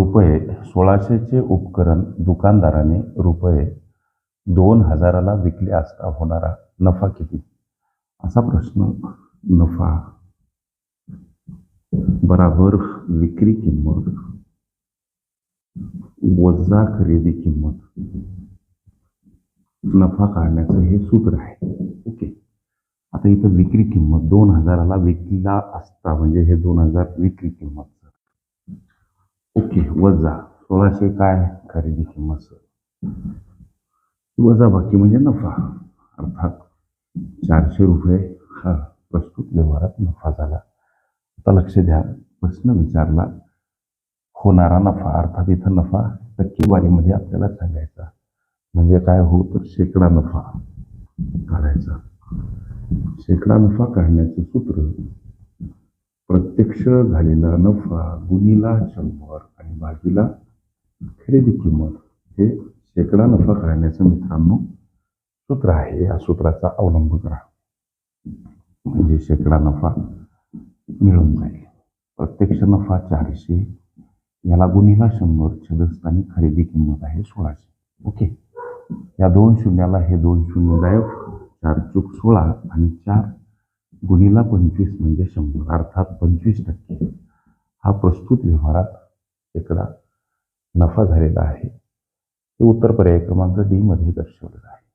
रुपये सोळाशेचे उपकरण दुकानदाराने रुपये दोन हजाराला विकले असता होणारा नफा किती? असा प्रश्न नफा बराबर विक्री किंमत वजा खरेदी किंमत नफा काढण्याचं हे सूत्र आहे. ओके. आता इथं विक्री किंमत दोन हजाराला विकला असता म्हणजे हे दोन हजार विक्री किंमत ओके वजा सोळाशे काय खरेदी किंमत सर वजा बाकी म्हणजे नफा अर्थात चारशे रुपये हा प्रस्तुत व्यवहारात नफा झाला आता लक्ष द्या प्रश्न विचारला होणारा नफा अर्थात इथं नफा टक्केवारीमध्ये आपल्याला सांगायचा म्हणजे काय हो तर शेकडा नफा काढायचा शेकडा नफा काढण्याचं सूत्र प्रत्यक्ष झालेला नफा गुणीला शंभर आणि भाजीला खरेदी किंमत हे शेकडा नफा करण्याचं मित्रांनो सूत्र आहे. या सूत्राचा अवलंब करा. म्हणजे शेकडा नफा मिळून जाईल. प्रत्यक्ष नफा चारशे याला गुणीला शंभर छदस्थानी खरेदी किंमत आहे सोळाशे. ओके? या दोन शून्याला हे दोन शून्य गायब चार चूक सोळा आणि चार गुणीला पंचवीस म्हणजे शंभर अर्थात पंचवीस टक्के. हा प्रस्तुत व्यवहारात एकदा नफा झालेला आहे. हे उत्तर पर्याय क्रमांक डी मध्ये दर्शवलेलं आहे.